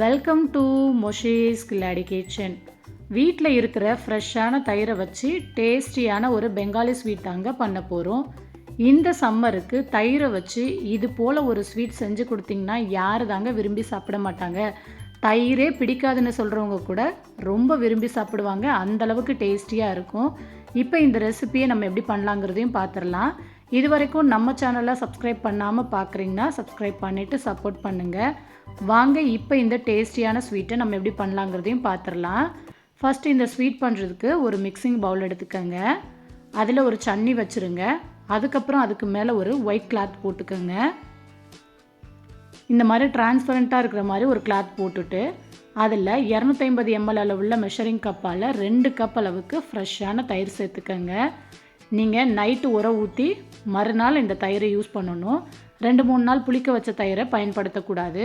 Welcome to மொஷேஸ் கில்லாடி kitchen வீட்டில் இருக்கிற ஃப்ரெஷ்ஷான தயிரை வச்சு டேஸ்டியான ஒரு பெங்காலி ஸ்வீட் தாங்க பண்ண போகிறோம் இந்த சம்மருக்கு தயிரை வச்சு இது போல் ஒரு ஸ்வீட் செஞ்சு கொடுத்தீங்கன்னா யார் தாங்க விரும்பி சாப்பிட மாட்டாங்க. தயிரே பிடிக்காதுன்னு சொல்கிறவங்க கூட ரொம்ப விரும்பி சாப்பிடுவாங்க. அந்தளவுக்கு டேஸ்டியாக இருக்கும். இப்போ இந்த ரெசிபியை நம்ம எப்படி பண்ணலாங்கிறதையும் பார்த்துடலாம் இது வரைக்கும் நம்ம சேனலை சப்ஸ்கிரைப் பண்ணாமல் பார்க்குறீங்கன்னா சப்ஸ்கிரைப் பண்ணிவிட்டு சப்போர்ட் பண்ணுங்கள் வாங்க இப்போ இந்த டேஸ்டியான ஸ்வீட்டை நம்ம எப்படி பண்ணலாங்கிறதையும் பார்த்துடலாம் ஃபஸ்ட்டு இந்த ஸ்வீட் பண்ணுறதுக்கு ஒரு மிக்சிங் பவுல் எடுத்துக்கோங்க. அதில் ஒரு சன்னி வச்சுருங்க. அதுக்கப்புறம் அதுக்கு மேலே ஒரு ஒயிட் கிளாத் போட்டுக்கோங்க. இந்த மாதிரி டிரான்ஸ்பரண்ட்டாக இருக்கிற மாதிரி ஒரு கிளாத் போட்டுட்டு அதில் இரநூத்தைம்பது எம்எல் அளவுள்ள மெஷரிங் கப்பால் ரெண்டு கப் அளவுக்கு ஃப்ரெஷ்ஷான தயிர் சேர்த்துக்கோங்க. நீங்கள் நைட்டு உர ஊற்றி மறுநாள் இந்த தயிரை யூஸ் பண்ணணும். ரெண்டு மூணு நாள் புளிக்க வச்ச தயிரை பயன்படுத்தக்கூடாது.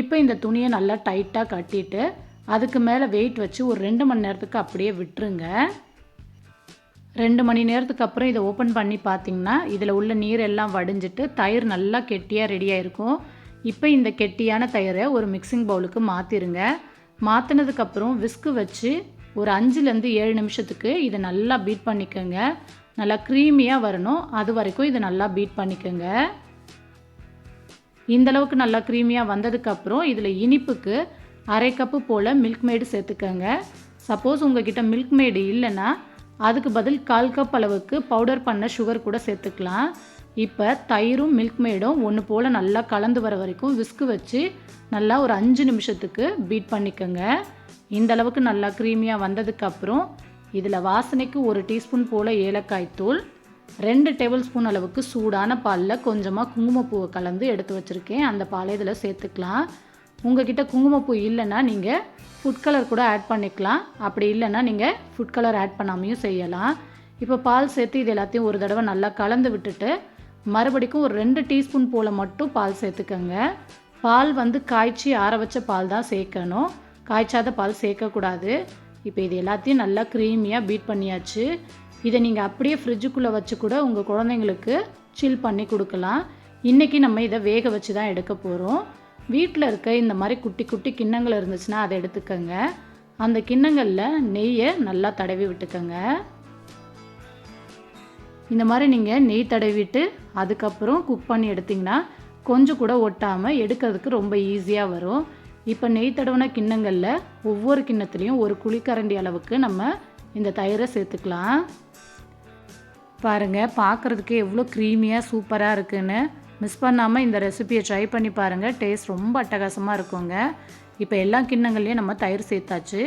இப்போ இந்த துணியை நல்லா டைட்டாக கட்டிட்டு அதுக்கு மேலே வெயிட் வச்சு ஒரு ரெண்டு மணி நேரத்துக்கு அப்படியே விட்டுருங்க. ரெண்டு மணி நேரத்துக்கு அப்புறம் இதை ஓப்பன் பண்ணி பார்த்தீங்கன்னா இதில் உள்ள நீர் எல்லாம் வடிஞ்சிட்டு தயிர் நல்லா கெட்டியாக ரெடியாக இருக்கும் இப்போ இந்த கெட்டியான தயிரை ஒரு மிக்சிங் பவுலுக்கு மாற்றிருங்க மாற்றினதுக்கப்புறம் விஸ்கு வச்சு ஒரு அஞ்சுலேருந்து ஏழு நிமிஷத்துக்கு இதை நல்லா பீட் பண்ணிக்கோங்க. நல்லா க்ரீமியாக வரணும். அது வரைக்கும் இது நல்லா பீட் பண்ணிக்கோங்க. இந்தளவுக்கு நல்லா க்ரீமியாக வந்ததுக்கப்புறம் இதில் இனிப்புக்கு அரை கப்பு போல் மில்க் மேடு சேர்த்துக்கோங்க. சப்போஸ் உங்ககிட்ட மில்க் மேடு இல்லைன்னா அதுக்கு பதில் கால் கப் அளவுக்கு பவுடர் பண்ண சுகர் கூட சேர்த்துக்கலாம். இப்போ தயிரும் மில்க் மேடும் ஒன்று போல் நல்லா கலந்து வர வரைக்கும் விஸ்கு வச்சு நல்லா ஒரு அஞ்சு நிமிஷத்துக்கு பீட் பண்ணிக்கோங்க. இந்த அளவுக்கு நல்லா க்ரீமியாக வந்ததுக்கப்புறம் இதில் வாசனைக்கு ஒரு டீஸ்பூன் போல் ஏலக்காய் தூள் ரெண்டு டேபிள் ஸ்பூன் அளவுக்கு சூடான பாலில் கொஞ்சமாக குங்குமப்பூவை கலந்து எடுத்து வச்சுருக்கேன். அந்த பாலை இதில் சேர்த்துக்கலாம். உங்ககிட்ட குங்குமப்பூ இல்லைன்னா நீங்கள் ஃபுட் கலர் கூட ஆட் பண்ணிக்கலாம். அப்படி இல்லைன்னா நீங்கள் ஃபுட் கலர் ஆட் பண்ணாமையும் செய்யலாம். இப்போ பால் சேர்த்து இது எல்லாத்தையும் ஒரு தடவை நல்லா கலந்து விட்டுட்டு மறுபடிக்கும் ஒரு ரெண்டு டீஸ்பூன் போல் மட்டும் பால் சேர்த்துக்கோங்க. பால் வந்து காய்ச்சி ஆற வச்ச பால் தான் சேர்க்கணும். காய்ச்சாத பால் சேர்க்கக்கூடாது. இப்போ இது எல்லாத்தையும் நல்லா க்ரீமியாக பீட் பண்ணியாச்சு. இதை நீங்கள் அப்படியே ஃப்ரிட்ஜுக்குள்ளே வச்சு கூட உங்கள் குழந்தைங்களுக்கு சில் பண்ணி கொடுக்கலாம். இன்றைக்கி நம்ம இதை வேக வச்சு தான் எடுக்க போகிறோம் வீட்டில் இருக்க இந்த மாதிரி குட்டி குட்டி கிண்ணங்கள் இருந்துச்சுன்னா அதை எடுத்துக்கோங்க. அந்த கிண்ணங்களில் நெய்யை நல்லா தடவி விட்டுக்கோங்க. இந்த மாதிரி நீங்கள் நெய் தடவிட்டு அதுக்கப்புறம் குக் பண்ணி எடுத்திங்கன்னா கொஞ்சம் கூட ஒட்டாமல் எடுக்கிறதுக்கு ரொம்ப ஈஸியாக வரும். இப்போ நெய் தடவின கிண்ணங்களில் ஒவ்வொரு கிண்ணத்துலேயும் ஒரு குழிக்கரண்டி அளவுக்கு நம்ம இந்த தயிரை சேர்த்துக்கலாம். பாருங்கள் பார்க்குறதுக்கு எவ்வளோ க்ரீமியாக சூப்பராக இருக்குன்னு. மிஸ் பண்ணாமல் இந்த ரெசிபியை ட்ரை பண்ணி பாருங்கள் டேஸ்ட் ரொம்ப அட்டகாசமாக இருக்குங்க. இப்போ எல்லா கிண்ணங்கள்லேயும் நம்ம தயிர் சேர்த்தாச்சு.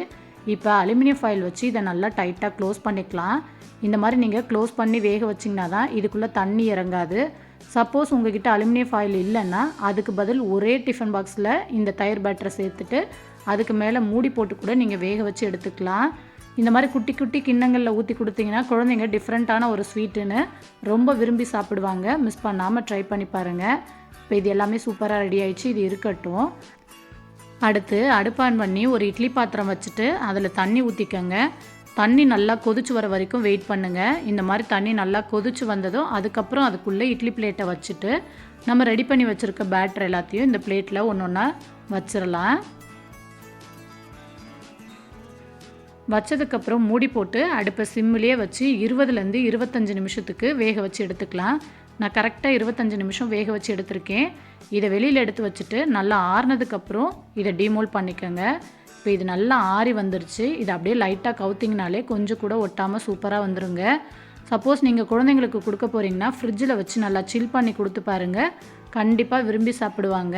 இப்போ அலுமினியம் ஃபாயில் வச்சு இதை நல்லா டைட்டாக க்ளோஸ் பண்ணிக்கலாம். இந்த மாதிரி நீங்கள் க்ளோஸ் பண்ணி வேக வச்சிங்கன்னா தான் இதுக்குள்ளே தண்ணி இறங்காது. சப்போஸ் உங்ககிட்ட அலுமினியம் ஃபாயில் இல்லைன்னா அதுக்கு பதில் ஒரே டிஃபன் பாக்ஸில் இந்த தயிர் பேட்டரை சேர்த்துட்டு அதுக்கு மேலே மூடி போட்டு கூட நீங்கள் வேக வச்சு எடுத்துக்கலாம். இந்த மாதிரி குட்டி குட்டி கிண்ணங்களில் ஊற்றி கொடுத்தீங்கன்னா குழந்தைங்க டிஃப்ரெண்ட்டான ஒரு ஸ்வீட்டுன்னு ரொம்ப விரும்பி சாப்பிடுவாங்க. மிஸ் பண்ணாமல் ட்ரை பண்ணி பாருங்கள் இப்போ இது எல்லாமே சூப்பராக ரெடி ஆயிடுச்சு. இது இருக்கட்டும். அடுத்து அடுப்பான் பண்ணி ஒரு இட்லி பாத்திரம் வச்சுட்டு அதில் தண்ணி ஊற்றிக்கோங்க தண்ணி நல்லா கொதிச்சு வர வரைக்கும் வெயிட் பண்ணுங்கள் இந்த மாதிரி தண்ணி நல்லா கொதிச்சு வந்ததும் அதுக்கப்புறம் அதுக்குள்ளே இட்லி பிளேட்டை வச்சுட்டு நம்ம ரெடி பண்ணி வச்சுருக்க பேட்டர் எல்லாத்தையும் இந்த பிளேட்டில் ஒன்று ஒன்றா வச்சிடலாம் வச்சதுக்கப்புறம் மூடி போட்டு அடுப்பை சிம்மிலே வச்சு இருபதுலேருந்து இருபத்தஞ்சி நிமிஷத்துக்கு வேக வச்சு எடுத்துக்கலாம். நான் கரெக்டாக இருபத்தஞ்சி நிமிஷம் வேக வச்சு எடுத்திருக்கேன். இதை வெளியில் எடுத்து வச்சுட்டு நல்லா ஆறுனதுக்கப்புறம் இதை டிமோல் பண்ணிக்கோங்க. இப்போ இது நல்லா ஆறி வந்துருச்சு. இது அப்படியே லைட்டாக கவுத்திங்கனாலே கொஞ்சம் கூட ஒட்டாமல் சூப்பராக வந்துருங்க. சப்போஸ் நீங்கள் குழந்தைங்களுக்கு கொடுக்க போகிறீங்கன்னா ஃப்ரிட்ஜில் வச்சு நல்லா சில் பண்ணி கொடுத்து பாருங்கள் கண்டிப்பாக விரும்பி சாப்பிடுவாங்க.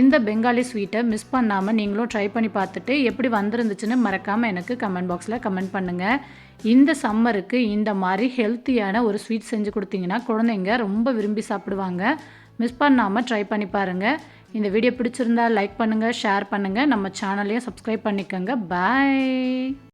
இந்த பெங்காலி ஸ்வீட்டை மிஸ் பண்ணாமல் நீங்களும் ட்ரை பண்ணி பார்த்துட்டு எப்படி வந்திருந்துச்சுன்னு மறக்காமல் எனக்கு கமெண்ட் பாக்ஸில் கமெண்ட் பண்ணுங்கள் இந்த சம்மருக்கு இந்த மாதிரி ஹெல்த்தியான ஒரு ஸ்வீட் செஞ்சு கொடுத்தீங்கன்னா குழந்தைங்க ரொம்ப விரும்பி சாப்பிடுவாங்க. மிஸ் பண்ணாமல் ட்ரை பண்ணி பாருங்கள் இந்த வீடியோ பிடிச்சிருந்தா லைக் பண்ணுங்கள் ஷேர் பண்ணுங்கள் நம்ம சேனலையும் சப்ஸ்கிரைப் பண்ணிக்கோங்க. பாய்